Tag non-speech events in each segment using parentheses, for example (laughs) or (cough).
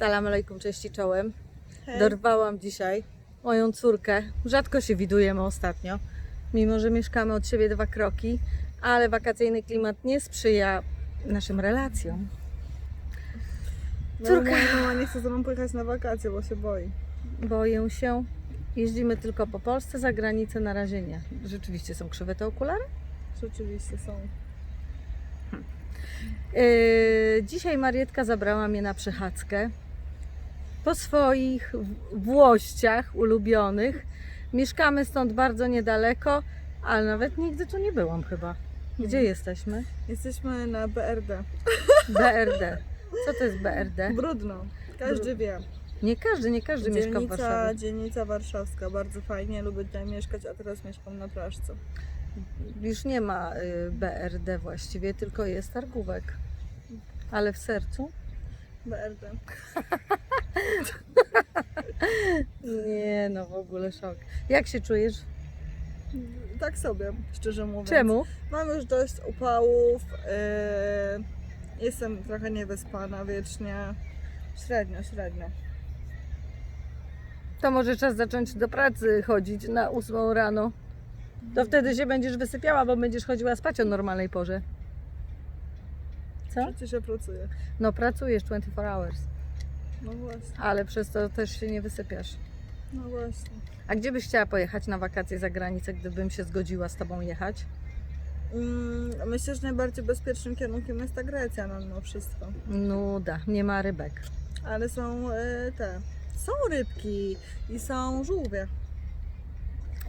Salam alaikum, cześć i czołem. Hej. Dorwałam dzisiaj moją córkę. Rzadko się widujemy ostatnio, mimo że mieszkamy od siebie dwa kroki, ale wakacyjny klimat nie sprzyja naszym relacjom. Córka. Córka. Moja mama nie chce ze mną pojechać na wakacje, bo się boi. Boję się. Jeździmy tylko po Polsce, za granicę na razie nie. Rzeczywiście są krzywe te okulary? Rzeczywiście są. Yy, dzisiaj Marietka zabrała mnie na przechadzkę po swoich włościach ulubionych. Mieszkamy stąd bardzo niedaleko, ale nawet nigdy tu nie byłam chyba. Gdzie Hmm. jesteśmy? Jesteśmy na BRD. BRD. Co to jest BRD? Brudno. Każdy wie. Nie każdy, nie każdy mieszka w Dzielnica, Warszawie. dzielnica warszawska. Bardzo fajnie, lubię tutaj mieszkać, a teraz mieszkam na Praszce. Już nie ma y, BRD właściwie, tylko jest targówek. Ale w sercu? BRD. (laughs) Nie, no w ogóle szok. Jak się czujesz? Tak sobie, szczerze mówiąc. Czemu? Mam już dość upałów. Yy, jestem trochę niewyspana wiecznie. Średnio, średnio. To może czas zacząć do pracy chodzić na ósmą rano. To wtedy się będziesz wysypiała, bo będziesz chodziła spać o normalnej porze. Co? Przecież ja pracuję. No pracujesz 24 hours, No właśnie, ale przez to też się nie wysypiasz. no właśnie. A gdzie byś chciała pojechać na wakacje za granicę, gdybym się zgodziła z Tobą jechać? Mm, myślę, że najbardziej bezpiecznym kierunkiem jest ta Grecja, no mimo wszystko. Nuda, nie ma rybek. Ale są e, te. Są rybki i są żółwie.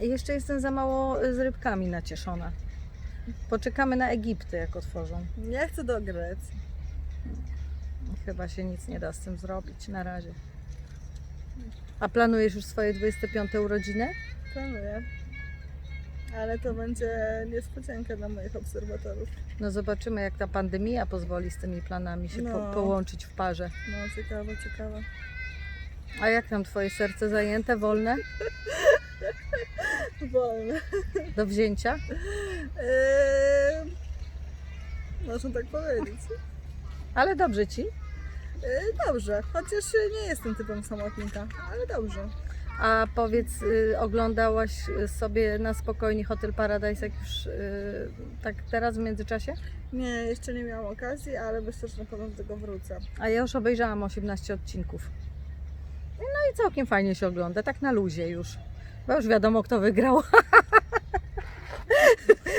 I jeszcze jestem za mało y, z rybkami nacieszona. Poczekamy na Egipty, jak otworzą. Nie chcę do Grecji. Chyba się nic nie da z tym zrobić na razie. A planujesz już swoje 25 urodziny? Planuję. Ale to będzie niespodzianka dla moich obserwatorów. No zobaczymy, jak ta pandemia pozwoli z tymi planami się po, No. połączyć w parze. No, ciekawe, ciekawe. A jak tam twoje serce zajęte, wolne (laughs) Wolne. do wzięcia? Eee, można tak powiedzieć. Ale dobrze ci. Eee, dobrze, chociaż nie jestem typem samotnika, ale dobrze. A powiedz, y, oglądałaś y, sobie na spokojnie Hotel Paradise, jak już y, tak teraz w międzyczasie? Nie, jeszcze nie miałam okazji, ale myślę, że na pewno do tego wrócę. A ja już obejrzałam 18 odcinków. No i całkiem fajnie się ogląda, tak na luzie już. Bo już wiadomo, kto wygrał. (laughs)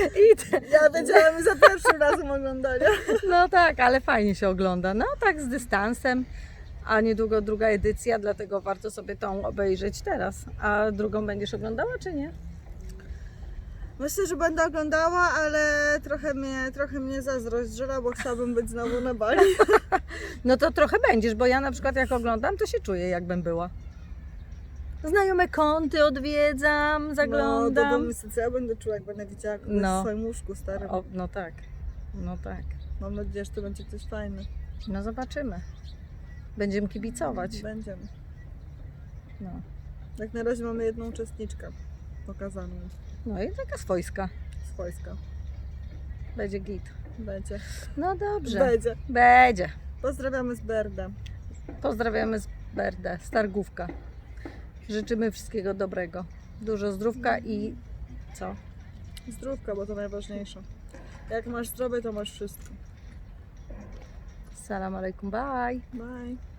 I te, Ja wiedziałam za pierwszym razem oglądania. No tak, ale fajnie się ogląda. No tak z dystansem. A niedługo druga edycja, dlatego warto sobie tą obejrzeć teraz. A drugą będziesz oglądała, czy nie? Myślę, że będę oglądała, ale trochę mnie, trochę mnie zazdrość żera, bo chciałabym być znowu na Bali. (laughs) No to trochę będziesz, bo ja na przykład jak oglądam, to się czuję jakbym była. Znajome kąty odwiedzam, No, zaglądam. bym co ja będę czuła, jak będę widziała kogoś No. w swoim łóżku starym. O, no tak, no tak. Mam nadzieję, że to będzie coś fajne. No zobaczymy. Będziemy kibicować. Będziemy. No, Jak na razie mamy jedną uczestniczkę pokazaną no i taka swojska. z wojska. Będzie git. Będzie. No dobrze. Będzie. Będzie. Pozdrawiamy z Berda. Pozdrawiamy z Berde, z Targówka. Życzymy wszystkiego dobrego. Dużo zdrówka i co? Zdrówka, bo to najważniejsze. Jak masz zdrowie, to masz wszystko. Salam alaikum, bye. Bye.